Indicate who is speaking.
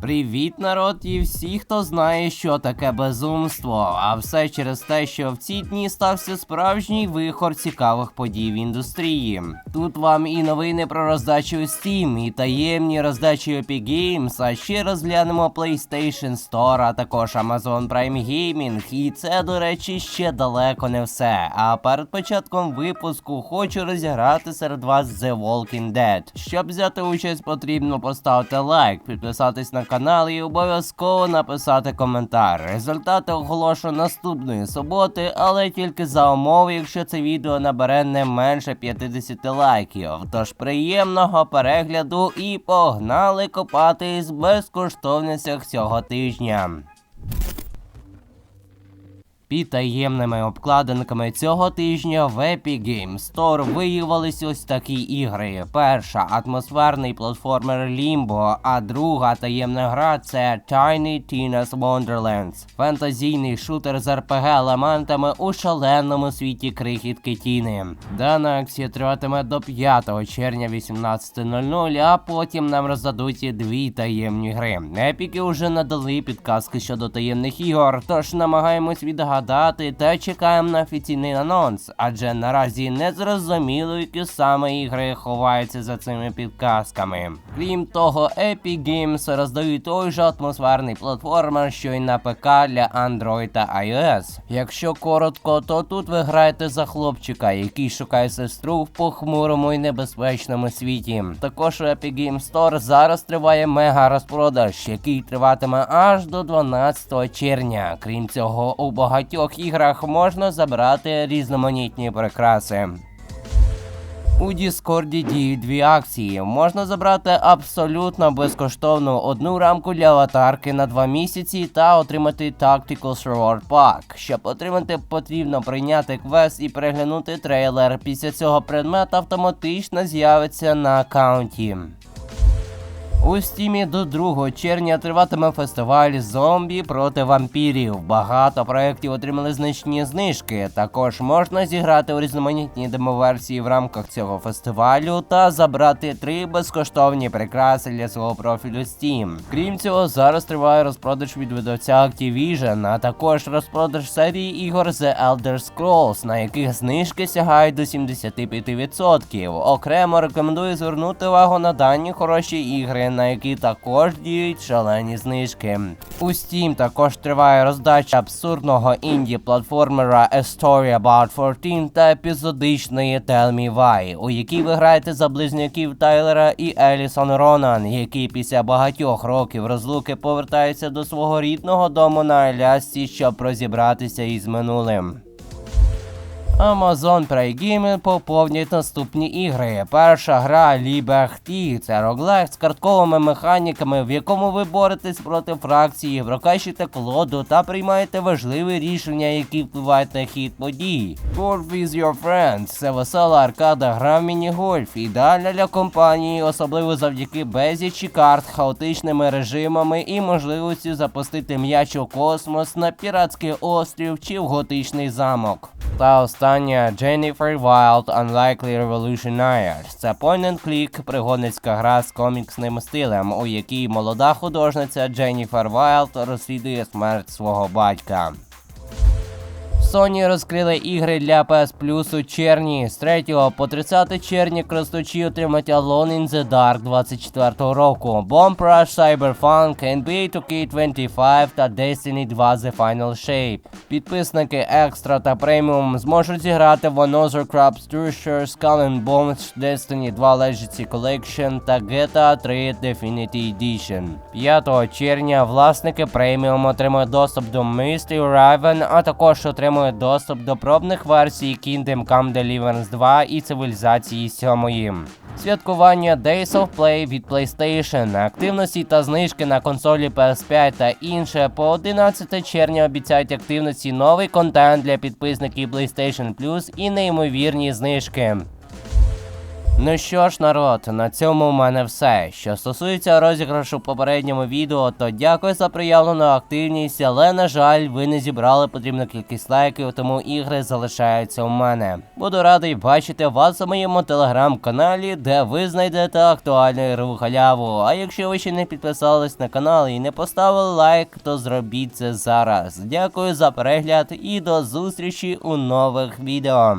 Speaker 1: Привіт, народ, і всі, хто знає, що таке безумство. А все через те, що в ці дні стався справжній вихор цікавих подій в індустрії. Тут вам і новини про роздачу Steam, і таємні роздачі Epic Games, а ще розглянемо PlayStation Store, а також Amazon Prime Gaming. І це, до речі, ще далеко не все. А перед початком випуску хочу розіграти серед вас The Walking Dead. Щоб взяти участь, потрібно поставити лайк, підписатись на канал і обов'язково написати коментар. Результати оголошу наступної суботи, але тільки за умови, якщо це відео набере не менше 50 лайків. Тож приємного перегляду і погнали копатись в безкоштовностях цього тижня. Під таємними обкладинками цього тижня в Epic Games Store виявились ось такі ігри. Перша атмосферний платформер Limbo, а друга таємна гра це Tiny Tina's Wonderlands. Фентазійний шутер з RPG елементами у шаленому світі крихітки Тіни. Дана акція триватиме до 5 червня 18.00, а потім нам роздадуть дві таємні гри. Епіки вже надали підказки щодо таємних ігор, тож намагаємось відгадати та чекаємо на офіційний анонс, адже наразі не зрозуміло, які саме ігри ховаються за цими підказками. Крім того, Epic Games роздають той же атмосферний платформер, що й на ПК для Android та iOS. Якщо коротко, то тут ви граєте за хлопчика, який шукає сестру в похмурому і небезпечному світі. Також у Epic Games Store зараз триває мега розпродаж, який триватиме аж до 12 червня. Крім цього, у багатьох іграх можна забрати різноманітні прикраси. У Діскорді діють дві акції. Можна забрати абсолютно безкоштовну одну рамку для аватарки на два місяці та отримати Tactical Reward Pack. Щоб отримати, потрібно прийняти квест і переглянути трейлер. Після цього предмет автоматично з'явиться на аккаунті. У стімі до 2 червня триватиме фестиваль зомбі проти вампірів. Багато проєктів отримали значні знижки. Також можна зіграти у різноманітні демоверсії в рамках цього фестивалю та забрати три безкоштовні прикраси для свого профілю Steam. Крім цього, зараз триває розпродаж від видавця Activision, а також розпродаж серії ігор The Elder Scrolls, на яких знижки сягають до 75%. Окремо рекомендую звернути увагу на дані хороші ігри на які також діють шалені знижки. У Steam також триває роздача абсурдного інді платформера A Story About 14 та епізодичної Tell Me Why, у якій ви граєте за близнюків Тайлера і Елісон Ронан, які після багатьох років розлуки повертаються до свого рідного дому на Алясці, щоб розібратися із минулим. Amazon Prime Gaming поповнюють наступні ігри. Перша гра Liberty – це роглайк з картковими механіками, в якому ви боретесь проти фракції, прокачуєте колоду та приймаєте важливі рішення, які впливають на хід подій. Golf with your friends – це весела аркада гра в міні-гольф, ідеальна для компанії, особливо завдяки безлічі карт, хаотичними режимами і можливості запустити м'яч у космос на піратський острів чи в готичний замок. Та остання Jennifer Wild Unlikely Revolutionaries. Це point-and-click пригодницька гра з коміксним стилем, у якій молода художниця Дженніфер Вайлд розслідує смерть свого батька. Sony розкрили ігри для PS Plus у червні. З 3 по 30 червня користувачі отримають Alone in the Dark 24 року, Bomb Rush Cyberpunk, NBA 2K25 та Destiny 2 The Final Shape. Підписники Extra та Premium зможуть зіграти в Another Crop Structure, Skull and Bones, Destiny 2 Legacy Collection та GTA 3 Definitive Edition. 5 червня власники Premium отримують доступ до Mystery Raven, а також отримують доступ до пробних версій Kingdom Come Deliverance 2 і цивілізації 7. Святкування Days of Play від PlayStation, активності та знижки на консолі PS5 та інше по 11 червня обіцяють активності новий контент для підписників PlayStation Plus і неймовірні знижки. Ну що ж, народ, на цьому в мене все. Що стосується розіграшу в попередньому відео, то дякую за проявлену активність, але на жаль, ви не зібрали потрібну кількість лайків, тому ігри залишаються у мене. Буду радий бачити вас у моєму телеграм-каналі, де ви знайдете актуальну ігрову халяву. А якщо ви ще не підписались на канал і не поставили лайк, то зробіть це зараз. Дякую за перегляд і до зустрічі у нових відео.